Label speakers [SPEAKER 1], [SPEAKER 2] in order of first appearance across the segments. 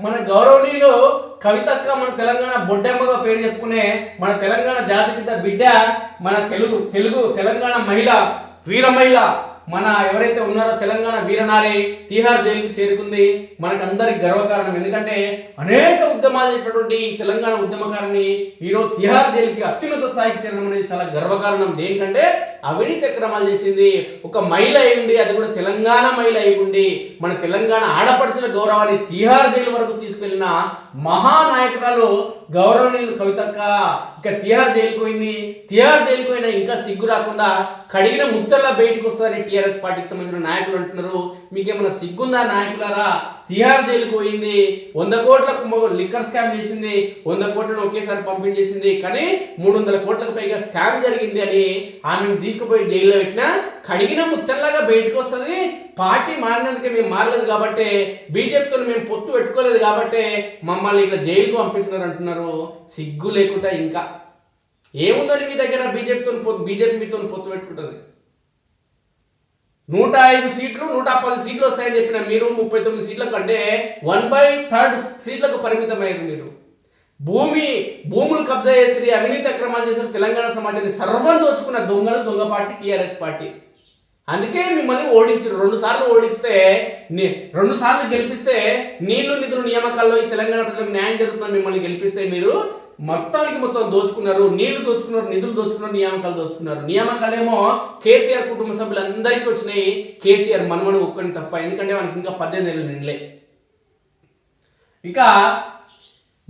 [SPEAKER 1] మన గౌరవనీయులు కవితక్క మన తెలంగాణ బొడ్డమ్మగా పేరు చెప్పుకునే మన తెలంగాణ జాతిపిత బిడ్డ మన తెలుగు తెలుగు తెలంగాణ మహిళ వీర మహిళ మన ఎవరైతే ఉన్నారో తెలంగాణ వీరనారి తీహార్ జైలుకి చేరుకుంది మనకందరికి గర్వకారణం. ఎందుకంటే అనేక ఉద్యమాలు చేసినటువంటి తెలంగాణ ఉద్యమకారిని ఈరోజు తిహార్ జైలుకి అత్యున్నత స్థాయికి చేరడం అనేది చాలా గర్వకారణం. దేనికంటే అవినీతి అక్రమాలు చేసింది ఒక మహిళ అయి ఉండి అది కూడా తెలంగాణ మహిళ అయి ఉండి మన తెలంగాణ ఆడపడుచుల గౌరవాన్ని తిహార్ జైలు వరకు తీసుకెళ్ళిన మహానాయకురాలు గౌరవనీయులు కవితక్క. ఇక తిహార్ జైలుకు పోయింది తిహార్ జైలుకు పోయినా ఇంకా సిగ్గు రాకుండా కడిగిన ముత్తల్లా బయటకు వస్తారని టీఆర్ఎస్ పార్టీకి సంబంధించిన నాయకులు అంటున్నారు. మీకేమైనా సిగ్గుందా నాయకులారా? తిహార్ జైలుకు పోయింది. వంద కోట్లకు లిక్కర్ స్కామ్ చేసింది. వంద కోట్లను ఒకేసారి పంపిణీ చేసింది కానీ మూడు వందల కోట్లకు పైగా స్కామ్ జరిగింది అని ఆమెను తీసుకుపోయి జైల్లో పెట్టినా కడిగిన ముత్తల్లాగా బయటకు వస్తుంది. పార్టీ మారినందుకే మేము మారలేదు కాబట్టి బీజేపీతో మేము పొత్తు పెట్టుకోలేదు కాబట్టి మమ్మల్ని ఇట్లా జైలుకు పంపిస్తున్నారు అంటున్నారు. సిగ్గు లేకుండా ఇంకా. ఏముందని మీ దగ్గర బీజేపీతో పొత్తు బీజేపీ మీతో పొత్తు పెట్టుకుంటుంది? నూట ఐదు సీట్లు నూట పది సీట్లు వస్తాయని చెప్పిన మీరు ముప్పై తొమ్మిది సీట్ల కంటే వన్ బై థర్డ్ సీట్లకు పరిమితమయ్యారు మీరు. భూమి భూములు కబ్జా చేసి అవినీతి అక్రమాలు చేసిన తెలంగాణ సమాజాన్ని సర్వం దోచుకున్న దొంగలు దొంగ పార్టీ టీఆర్ఎస్ పార్టీ. అందుకే మిమ్మల్ని ఓడించారు. రెండు సార్లు ఓడిస్తే రెండు సార్లు గెలిపిస్తే నీళ్ళు నిధులు నియామకాల్లో ఈ తెలంగాణ ప్రజలకు న్యాయం జరుగుతుందని మిమ్మల్ని గెలిపిస్తే మీరు మొత్తానికి మొత్తం దోచుకున్నారు నీళ్ళు దోచుకున్నారు నిధులు దోచుకున్నారు నియామకాలు దోచుకున్నారు. నియామకాలేమో కేసీఆర్ కుటుంబ సభ్యులందరికీ వచ్చినాయి. కేసీఆర్ మనమను ఒక్కని తప్ప. ఎందుకంటే మనకి ఇంకా పద్దెనిమిది నెలలు నిండలే. ఇక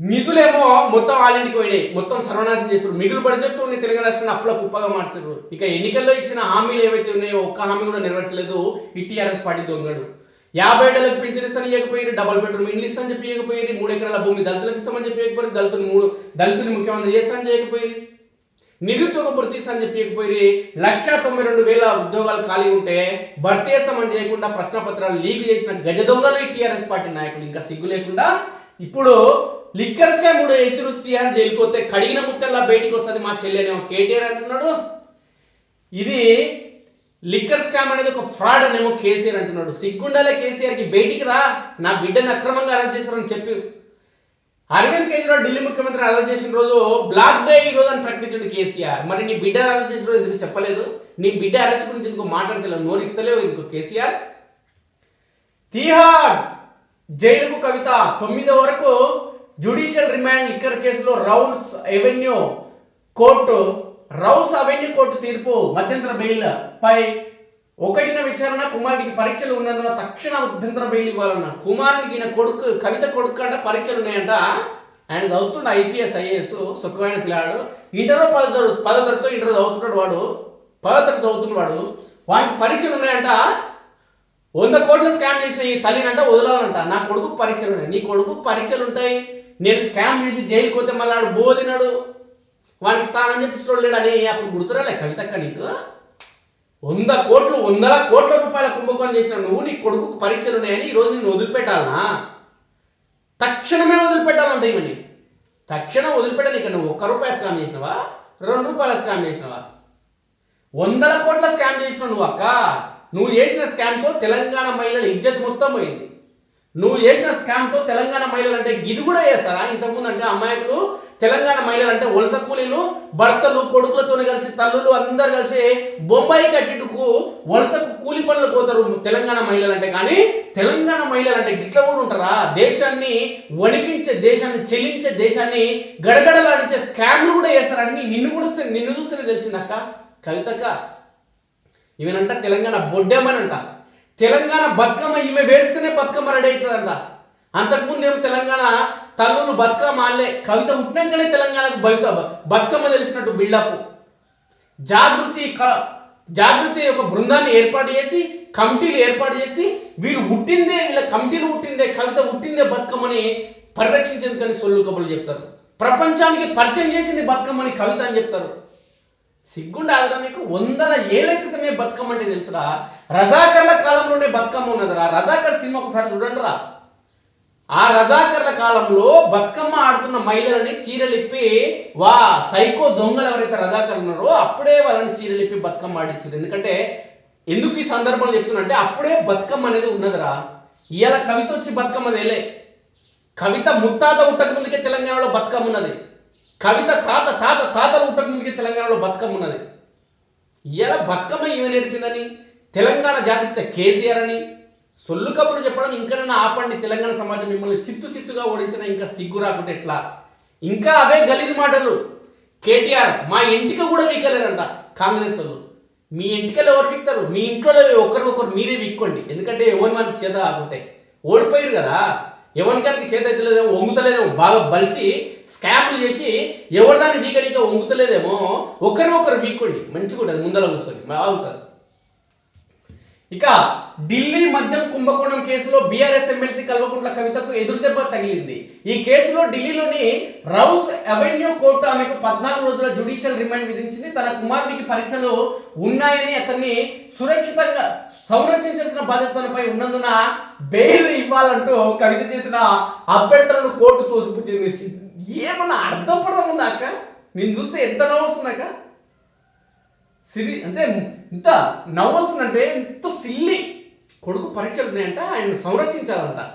[SPEAKER 1] నిధులేమో మొత్తం ఆలింటికి పోయినాయి. మొత్తం సర్వనాశనం చేస్తారు మిగులు బడ్జెట్ ఉన్న తెలంగాణ రాష్ట్రాన్ని అప్పుల కుప్పగా మార్చారు. ఇక ఎన్నికల్లో ఇచ్చిన హామీలు ఏవైతే ఉన్నాయో ఒక్క హామీ కూడా నెరవేర్చలేదు. ఈ టీఆర్ఎస్ పార్టీ దొంగడు. యాభై ఏళ్ళకి పెన్షన్ ఇస్తాను ఇవ్వకపోయారు డబల్ బెడ్రూమ్ ఇండ్లు ఇస్తాను చెప్పి ఇవ్వకపోయారు మూడు ఎకరాల భూమి దళితులకు ఇస్తామని చెప్పి ఇవ్వకపోయారు దళితులు మూడు దళితులు ముఖ్యమంత్రి చేస్తాను చేయకపోయారు నిరుద్యోగ భర్తీ అని చెప్పి ఇవ్వకపోయి లక్ష తొంభై రెండు వేల ఉద్యోగాలు ఖాళీ ఉంటే భర్తీ చేస్తామని చేయకుండా ప్రశ్న పత్రాలు లీక్ చేసిన గజ దొంగలు టీఆర్ఎస్ పార్టీ నాయకులు. ఇంకా సిగ్గు లేకుండా ఇప్పుడు లిక్కర్స్గా మూడు ఎసురు తీయాలని జైలుకొస్తే కడిగిన ముత్తల్లా బయటికి వస్తుంది మా చెల్లెనేమో కేటీఆర్ అంటున్నాడు. ఇది లిక్కర్ స్కామ్ అనేది ఒక ఫ్రాడ్ అనేమో కేసీఆర్ అంటున్నాడు. సిగ్గుండాలే కేసీఆర్కి బయటికి రా. నా బిడ్డను అక్రమంగా అరెస్ట్ చేశారని చెప్పి. అరవింద్ కేజ్రీవాల్ ఢిల్లీ ముఖ్యమంత్రి అరెస్ట్ చేసిన రోజు బ్లాక్ డే ఈ రోజు అని ప్రకటించాడు కేసీఆర్. మరి నీ బిడ్డ అరెస్ట్ చేసిన రోజు ఎందుకు చెప్పలేదు? నీ బిడ్డ అరెస్ట్ గురించి ఎందుకు మాట్లాడలేదు నోరు ఇత్తలేవు ఎందుకు కేసీఆర్? తీహార్ జైలుకు కవిత తొమ్మిది వరకు జ్యుడిషియల్ రిమాండ్ లిక్కర్ కేసులో rounds avenue court Rouse avenue court తీర్పు మధ్యంతర బెయిల్ పై ఒకటిన విచారణ కుమారుడికి పరీక్షలు ఉన్నందున తక్షణ మధ్యంతర బెయిల్ ఇవ్వాలన్న. కుమారుడికి ఈయన కొడుకు కవిత కొడుకు అంటే పరీక్షలు ఉన్నాయంట. ఆయన చదువుతుండ ఐపీఎస్ ఐఏఎస్ సుఖమైన పిల్లాడు. ఇంటర్లో పదో పదో తరగతితో ఇంటర్ చదువుతున్నాడు వాడు. పదో తరగతి చదువుతున్నాడు వాడు. వానికి పరీక్షలు ఉన్నాయంట. వంద కోట్లు స్కామ్ చేసిన ఈ తల్లినంట వదలాలంట. నా కొడుకు పరీక్షలు ఉన్నాయి. నీ కొడుకు పరీక్షలు ఉంటాయి. నేను స్కామ్ చేసి జైలుకి పోతే మళ్ళీ ఆడు వాడికి స్థానం చెప్పించడం లేడని అప్పుడు గుర్తురాలే కవితక్క నీకు వంద కోట్లు వందల కోట్ల రూపాయల కుంభకోణం చేసిన నువ్వు నీ కొడుకు పరీక్షలు ఉన్నాయని ఈరోజు నిన్ను వదిలిపెట్టాలనా? తక్షణమే వదిలిపెట్టాలంటే ఇవన్నీ తక్షణం వదిలిపెట్టని నువ్వు ఒక్క రూపాయి స్కామ్ చేసినవా? రెండు రూపాయల స్కామ్ చేసినవా? వందల కోట్ల స్కామ్ చేసినావు నువ్వు అక్క. నువ్వు చేసిన స్కామ్తో తెలంగాణ మహిళల ఇజ్జత్ మొత్తం పోయింది. నువ్వు చేసిన స్కామ్తో తెలంగాణ మహిళలు అంటే ఇది కూడా చేస్తారా? ఇంతకుముందు అంటే అమ్మాయిలు తెలంగాణ మహిళలు అంటే వలస కూలీలు భర్తలు కొడుకులతో కలిసి తల్లులు అందరు కలిసి బొంబాయి కట్టిటుకు వలసకు కూలి పనులు పోతారు తెలంగాణ మహిళలు అంటే కానీ తెలంగాణ మహిళలు అంటే గిట్ల కూడా ఉంటారా? దేశాన్ని వణికించే దేశాన్ని చెల్లించే దేశాన్ని గడగడలాడించే స్కామ్లు కూడా చేస్తారని నిన్ను కూడా నిన్ను చూస్తేనే తెలిసిందక్క కవితక్క. ఇవనంట తెలంగాణ బొడ్డేమనంట తెలంగాణ బతుకమ్మ ఈమె వేస్తేనే బతుకమ్మ రెడీ అవుతుందంట. అంతకుముందు ఏమో తెలంగాణ తల్లులు బతుకమ్మ ఆడలే. కవిత పుట్టినాకనే తెలంగాణకు బయట బతుకమ్మ తెలిసినట్టు బిల్డప్. జాగృతి క- జాగృతి ఒక బృందాన్ని ఏర్పాటు చేసి కమిటీలు ఏర్పాటు చేసి వీళ్ళు పుట్టిందే వీళ్ళ కమిటీలు పుట్టిందే కవిత పుట్టిందే బతుకమ్మని పరిరక్షించేందుకని సొల్లు కబులు చెప్తారు. ప్రపంచానికి పరిచయం చేసింది బతుకమ్మని కవిత అని చెప్తారు. సిగ్గుండాలరా మీకు? వందల ఏళ్ళ క్రితమే బతుకమ్మ అంటే తెలుసురా. రజాకర్ల కాలంలోనే బతుకమ్మ ఉన్నదిరా. రజాకర్ సినిమా ఒకసారి చూడండి రా ఆ రజాకర్ల కాలంలో బతుకమ్మ ఆడుతున్న మహిళలని చీరలిప్పి వా సైకో దొంగలు ఎవరైతే రజాకర్ ఉన్నారో అప్పుడే వాళ్ళని చీరలిప్పి బతుకమ్మ ఆడించారు. ఎందుకంటే ఎందుకు ఈ సందర్భంలో చెప్తున్నా అంటే అప్పుడే బతుకమ్మ అనేది ఉన్నదిరా. ఇవాళ కవిత వచ్చి బతుకమ్మ తేలే. కవిత ముత్తాత ఉట్టక ముందుకే తెలంగాణలో బతుకమ్మ ఉన్నది. కవిత తాత తాత తాతలు ఉట్టక ముందుకే తెలంగాణలో బతుకమ్మ ఉన్నది. ఇలా బతుకమ్మ ఏమి నేర్పిందని? తెలంగాణ జాతిపిత కేసీఆర్ అని సొల్లు కబుర్లు చెప్పడం ఇంకనైనా ఆపండి. తెలంగాణ సమాజం మిమ్మల్ని చిత్తు చిత్తుగా ఓడించిన ఇంకా సిగ్గు రాకుంటే ఎట్లా? ఇంకా అవే గలీజ్ మాటలు. కేటీఆర్ మా ఇంటికి కూడా వీకలేరంట కాంగ్రెస్ వాళ్ళు. మీ ఇంటికెళ్ళి ఎవరు వీక్తారు? మీ ఇంట్లో ఒకరికొకరు మీరే వీక్కోండి. ఎందుకంటే ఎవరి మనకి చేత ఆకుంటాయి ఓడిపోయారు కదా. ఎవరికానికి చేత అవుతలేదేమో వంగుతలేదేమో బాగా బలిసి స్కామ్లు చేసి ఎవరిదాన్ని వీకడిగా వంగుతలేదేమో ఒకరినొకరు వీక్కోండి. మంచిగా ఉంటుంది ముందర కూర్చొని. బాగుంటుంది. ఇక ఢిల్లీ మద్యం కుంభకోణం కేసులో బీఆర్ఎస్ ఎమ్మెల్సీ కల్వకుంట్ల కవితకు ఎదురుదెబ్బ తగిలింది. ఈ కేసులో ఢిల్లీలోని రౌస్ అవెన్యూ కోర్టు ఆమెకు పద్నాలుగు రోజుల జుడిషియల్ రిమాండ్ విధించింది. తన కుమారునికి పరీక్షలు ఉన్నాయని అతన్ని సురక్షితంగా సంరక్షించాల్సిన బాధ్యతలపై ఉన్నందున బెయిల్ ఇవ్వాలంటూ కవిత చేసిన అభ్యర్థులను కోర్టు తోసిపుచ్చింది. ఏమన్నా అర్థపడడం ఉందా నేను చూస్తే ఎంత నవ్వుస్తుందాక సిరి అంటే ఇంత నవ్వు అంటే ఇంత సిల్లి కొడుకు పరీక్షలు ఉన్నాయంట ఆయన సంరక్షించాలంట.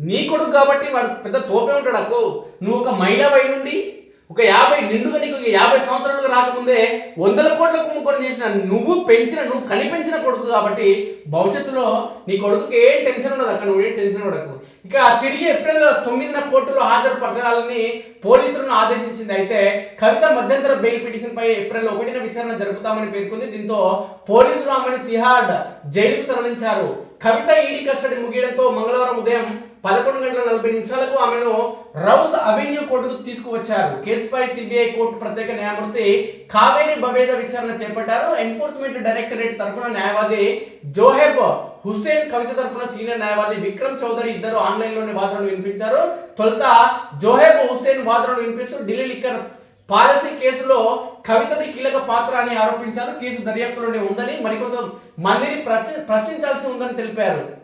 [SPEAKER 1] నీ కొడుకు కాబట్టి వాడు పెద్ద తోపే ఉంటాడు అక్కో. నువ్వు ఒక మహిళ వై నుండి ఒక యాభై నిండుగా నీకు యాభై సంవత్సరాలుగా రాకముందే వందల కోట్ల కుంభకోణం చేసిన నువ్వు పెంచిన నువ్వు కనిపెంచిన కొడుకు కాబట్టి భవిష్యత్తులో నీ కొడుకుకి ఏం టెన్షన్ ఉండదు అక్కడ నువ్వు ఏం టెన్షన్ ఉండకు ఇక తిరిగి ఏప్రిల్ తొమ్మిదిన కోర్టులో హాజరుపరచాలని పోలీసులను ఆదేశించింది. అయితే కవిత మధ్యంతర బెయిల్ పిటిషన్ పై ఏప్రిల్ ఒకటిన విచారణ జరుపుతామని పేర్కొంది. దీంతో పోలీసులు ఆమెను తిహాడ్ జైలుకు తరలించారు. కవిత ఈడీ కస్టడీ ముగియడంతో మంగళవారం ఉదయం పదకొండు గంటల నలభై నిమిషాలకు ఆమెను రౌస్ అవెన్యూ కోర్టుకు తీసుకువచ్చారు. కేసుపై సిబిఐ కోర్టు ప్రత్యేక న్యాయమూర్తి కావేరి బబేద విచారణ చేపట్టారు. ఎన్ఫోర్స్మెంట్ డైరెక్టరేట్ తరఫున న్యాయవాది జోహెబ్ హుస్సేన్ కవిత తరపున సీనియర్ న్యాయవాది విక్రమ్ చౌదరి ఇద్దరు ఆన్లైన్లోని వాదనలు వినిపించారు. తొలుత జోహెబ్ హుస్సేన్ వాదనలు వినిపిస్తూ ఢిల్లీ లిక్కర్ పాలసీ కేసులో కవితది కీలక పాత్ర అని ఆరోపించారు. కేసు దర్యాప్తులోనే ఉందని మరికొంత మందిని ప్రశ్న- ప్రశ్నించాల్సి ఉందని తెలిపారు.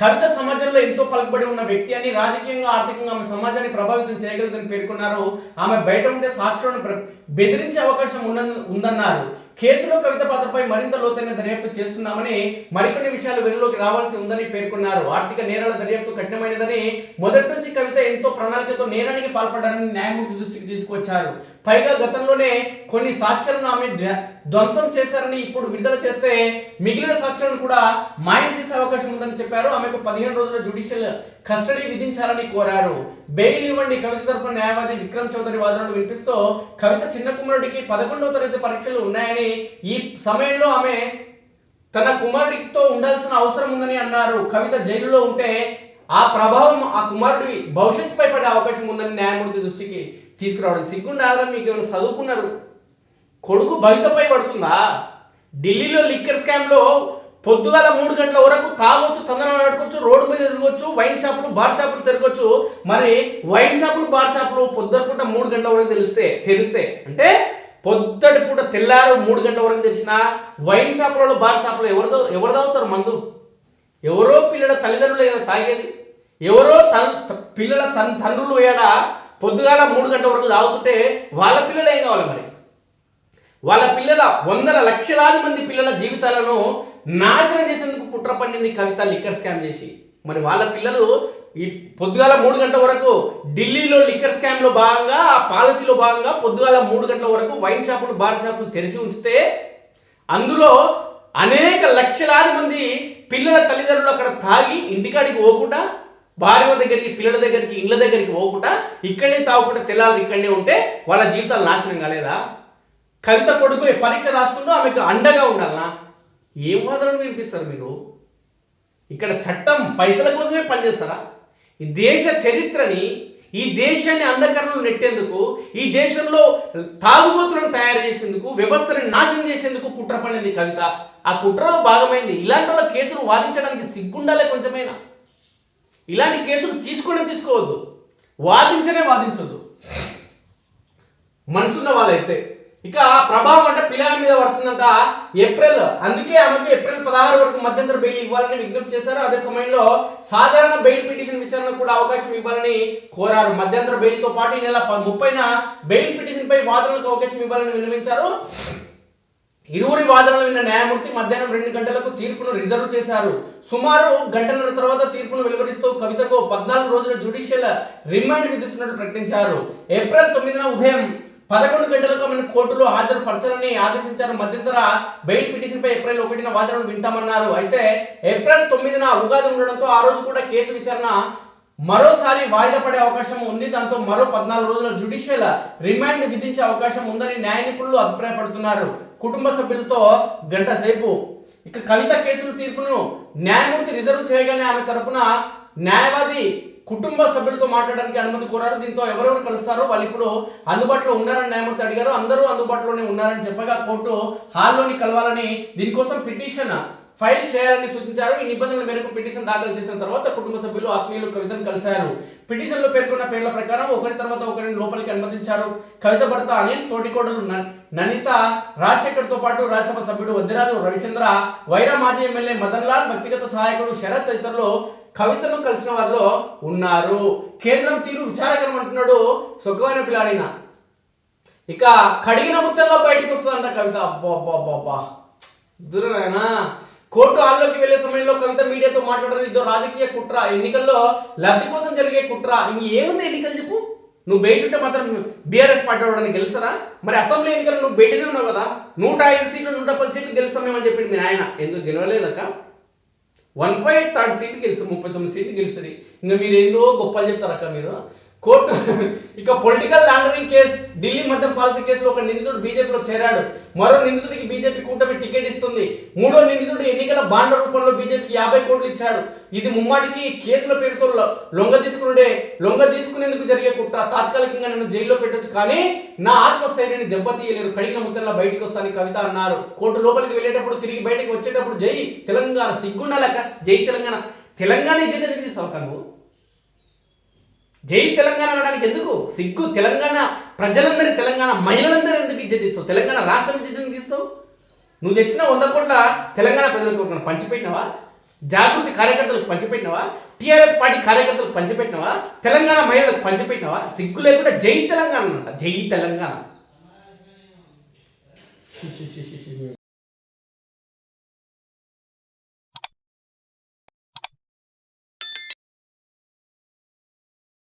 [SPEAKER 1] కవిత సమాజంలో ఎంతో పలుకుబడి ఉన్న వ్యక్తి అని రాజకీయంగా ఆర్థికంగా ఆమె సమాజాన్ని ప్రభావితం చేయగలదని పేర్కొన్నారు. ఆమె బయట ఉంటే సాక్షులను బెదిరించే అవకాశం ఉన్న- ఉందన్నారు. కేసులో కవిత పాత్రపై మరింత లోతైన దర్యాప్తు చేస్తున్నామని మరికొన్ని విషయాలు వెలుగులోకి రావాల్సి ఉందని పేర్కొన్నారు. ఆర్థిక నేరాల దర్యాప్తు కఠినమైనదని మొదటి నుంచి కవిత ఎంతో ప్రణాళికతో నేరానికి పాల్పడారని న్యాయమూర్తి దృష్టికి తీసుకొచ్చారు పైగా గతంలోనే కొన్ని సాక్ష్యాలను ఆమె ధ్వంసం చేశారని ఇప్పుడు విడుదల చేస్తే మిగిలిన సాక్ష్యాలను కూడా మాయం చేసే అవకాశం ఉందని చెప్పారు. ఆమెకు పదిహేను రోజుల జ్యుడిషియల్ కస్టడీ విధించాలని కోరారు. బెయిల్ ఇవ్వండి కవిత తరపున న్యాయవాది విక్రమ్ చౌదరి వాదనలు వినిపిస్తూ కవిత చిన్న కుమారుడికి పదకొండవ తరగతి పరీక్షలు ఉన్నాయని ఈ సమయంలో ఆమె తన కుమారుడితో ఉండాల్సిన అవసరం ఉందని అన్నారు. కవిత జైలులో ఉంటే ఆ ప్రభావం ఆ కుమారుడి భవిష్యత్తుపై పడే అవకాశం ఉందని న్యాయమూర్తి దృష్టికి తీసుకురావడం. సిగ్గుండాలని మీకు ఏమైనా చదువుకున్నారు? కొడుకు బయటపై పడుతుందా? ఢిల్లీలో లిక్కర్ స్కామ్లో పొద్దుగాల మూడు గంటల వరకు తాగొచ్చు తొందరగా నడుకోవచ్చు రోడ్డు మీద తిరగొచ్చు వైన్ షాపులు బార్ షాపులు తిరగొచ్చు. మరి వైన్ షాపులు బార్ షాపులు పొద్దుట పూట మూడు గంటల వరకు తెలిస్తే తెలిస్తే అంటే పొద్దుటి పూట తెల్లారు మూడు గంటల వరకు తెలిసిన వైన్ షాపులలో బార్ షాపులో ఎవరిదో ఎవరు తాగుతారు మందు? ఎవరో పిల్లల తల్లిదండ్రులు ఏదో తాగేది? ఎవరో తన్ పిల్లల తన్ తండ్రులు ఏడా పొద్దుగాల మూడు గంటల వరకు తాగుతుంటే వాళ్ళ పిల్లలు ఏం కావాలి మరి? వాళ్ళ పిల్లల వందల లక్షలాది మంది పిల్లల జీవితాలను నాశనం చేసేందుకు కుట్ర పండింది కవిత లిక్కర్ స్కామ్ చేసి. మరి వాళ్ళ పిల్లలు ఈ పొద్దుగాల మూడు గంటల వరకు ఢిల్లీలో లిక్కర్ స్కామ్లో భాగంగా ఆ పాలసీలో భాగంగా పొద్దుగాల మూడు గంటల వరకు వైన్ షాపులు బార్ షాపులు తెరిచి ఉంచితే అందులో అనేక లక్షలాది మంది పిల్లల తల్లిదండ్రులు అక్కడ తాగి ఇంటికాడికి పోకుండా భార్య దగ్గరికి పిల్లల దగ్గరికి ఇళ్ళ దగ్గరికి పోకుండా ఇక్కడనే తాగుకుంటే తెల్లాలి ఇక్కడనే ఉంటే వాళ్ళ జీవితాలు నాశనం కాలేదా? కవిత కొడుకు పరీక్ష రాస్తుండో ఆమెకు అండగా ఉండాలనా? ఏం వాదనలు వినిపిస్తారు మీరు? ఇక్కడ చట్టం పైసల కోసమే పనిచేస్తారా? ఈ దేశ చరిత్రని ఈ దేశాన్ని అంధకరణలు నెట్టేందుకు ఈ దేశంలో తాగుబోతులను తయారు చేసేందుకు వ్యవస్థను నాశనం చేసేందుకు కుట్ర పడింది కవిత. ఆ కుట్రలో భాగమైంది. ఇలాంటి వాళ్ళ కేసులు వాదించడానికి సిగ్గుండాలే కొంచెమైనా. ఇలాంటి కేసులు తీసుకునే తీసుకోవద్దు. వాదించనే వాదించొద్దు. మనసున్న వాళ్ళైతే. ఇక ప్రభావం అంటే పిల్లల మీద పడుతుందంట ఏప్రిల్. అందుకే ఆమెకు ఏప్రిల్ పదహారు వరకు మధ్యంతర బెయిల్ ఇవ్వాలని విజ్ఞప్తి చేశారు. అదే సమయంలో సాధారణ బెయిల్ పిటిషన్ విచారణ కూడా అవకాశం ఇవ్వాలని కోరారు. మధ్యంతర బెయిల్తో పాటు ఈ నెల ముప్పైన బెయిల్ పిటిషన్ పై వాదనలకు అవకాశం ఇవ్వాలని విన్నవించారు. ఇరువురి వాదనలు విన్న న్యాయమూర్తి మధ్యాహ్నం రెండు గంటలకు తీర్పును రిజర్వ్ చేశారు. సుమారు గంటల తర్వాత తీర్పును వెలువరిస్తూ కవితకు పద్నాలుగు రోజుల జుడిషియల్ రిమాండ్ విధిస్తున్నట్టు ప్రకటించారు. ఏప్రిల్ తొమ్మిదిన ఉదయం పదకొండు గంటలకు ఆమెను కోర్టులో హాజరుపరచాలని ఆదేశించారు. మధ్యంతర బెయిల్ పిటిషన్పై ఏప్రిల్ ఒకటిన వాదనలు వింటామన్నారు. అయితే ఏప్రిల్ తొమ్మిదిన ఉగాది ఉండడంతో ఆ రోజు కూడా కేసు విచారణ మరోసారి వాయిదా పడే అవకాశం ఉంది. దాంతో మరో పద్నాలుగు రోజుల జుడిషియల్ రిమాండ్ విధించే అవకాశం ఉందని న్యాయ నిపుణులు అభిప్రాయపడుతున్నారు. కుటుంబ సభ్యులతో గంట సేపు. ఇక కవిత కేసుల తీర్పును న్యాయమూర్తి రిజర్వ్ చేయగానే ఆమె తరపున న్యాయవాది కుటుంబ సభ్యులతో మాట్లాడడానికి అనుమతి కోరారు. దీంతో ఎవరెవరు కలుస్తారో వాళ్ళు ఇప్పుడు అందుబాటులో ఉన్నారని న్యాయమూర్తి అడిగారు. అందరూ అందుబాటులోనే ఉన్నారని చెప్పగా కోర్టు హాల్లోని కలవాలని దీనికోసం పిటిషన్ ఫైల్ చేయాలని సూచించారు. ఈ నిబంధనల మేరకు పిటిషన్ దాఖలు చేసిన తర్వాత కుటుంబ సభ్యులు ఆత్మీయులు కవితను కలిశారు. పిటిషన్లో పేర్కొన్న పేర్ల ప్రకారం ఒకరి తర్వాత ఒకరిని లోపలికి అనుమతించారు. కవిత భర్త అనిల్ తోటికోడలు ననిత రాజశేఖర్తో పాటు రాజ్యసభ సభ్యుడు వద్దిరాజు రవిచంద్ర వైరా మాజీ ఎమ్మెల్యే మదన్ లాల్ వ్యక్తిగత సహాయకుడు శరత్ తదితరులు కవితను కలిసిన వారిలో ఉన్నారు. కేంద్రం తీరు విచారకరం అంటున్నాడు సొగ్గమైన పిల్లాడిన. ఇక కడిగిన ముత్తల్లో బయటకు వస్తుందంట కవిత. అబ్బా అబ్బా అబ్బా అబ్బా దురనాయనా కోర్టు హాల్లోకి వెళ్ళే సమయంలో కవిత మీడియాతో మాట్లాడడం ఇదో రాజకీయ కుట్ర. ఎన్నికల్లో లబ్ధి కోసం జరిగే కుట్ర. ఇంక ఏముంది ఎన్నికలు చెప్పు? నువ్వు బయట ఉంటే మాత్రం బీఆర్ఎస్ పార్టీ వాడని గెలుస్తారా? మరి అసెంబ్లీ ఎన్నికలు నువ్వు బయటనే ఉన్నావు కదా నూట ఐదు సీట్లు నూట పది సీట్లు గెలుస్తామేమని చెప్పింది మీ నాయన. ఎందుకు గెలవలేదక్క వన్ పాయింట్ థర్డ్ సీట్ గెలుస్తారు ముప్పై తొమ్మిది సీట్లు గెలుస్తుంది. ఇంకా మీరు ఏందో గొప్పలు చెప్తారక్క మీరు. కోర్టు ఇక పొలిటికల్ లాండరింగ్ కేసు ఢిల్లీ మద్యం పాలసీ కేసులో ఒక నిందితుడు బీజేపీలో చేరాడు. మరో నిందితుడికి బీజేపీ కూటమి టికెట్ ఇస్తుంది. మూడో నిందితుడు ఎన్నికల బాండ్ల రూపంలో బీజేపీకి యాభై కోట్లు ఇచ్చాడు. ఇది ముమ్మాటికి కేసుల పేరుతో లొంగ తీసుకునే లొంగ తీసుకునేందుకు జరిగే కుట్ర తాత్కాలికంగా నన్ను జైల్లో పెట్టొచ్చు కానీ నా ఆత్మస్థైర్యాన్ని దెబ్బతీయలేరు. కడిగిన ముద్దలా బయటకు వస్తానని కవిత అన్నారు. కోర్టు లోపలికి వెళ్ళేటప్పుడు తిరిగి బయటకు వచ్చేటప్పుడు జై తెలంగాణ సిగ్గుండాలక జై తెలంగాణ. తెలంగాణ ఇజ్జత తీసుకు జై తెలంగాణ అనడానికి ఎందుకు సిగ్గు తెలంగాణ ప్రజలందరి తెలంగాణ మహిళలందరూ ఎందుకు ఇజ్జత తీస్తావు తెలంగాణ రాష్ట్రం ఇజ్జత తీస్తావు నువ్వు తెచ్చిన వంద కోట్ల తెలంగాణ ప్రజలకు పంచిపెట్టినవా జాగృతి కార్యకర్తలకు పంచిపెట్టినవా టీఆర్ఎస్ పార్టీ కార్యకర్తలకు పంచిపెట్టినవా తెలంగాణ మహిళలకు పంచిపెట్టినవా సిగ్గు లేకుండా జై తెలంగాణ అన్నమాట జై తెలంగాణ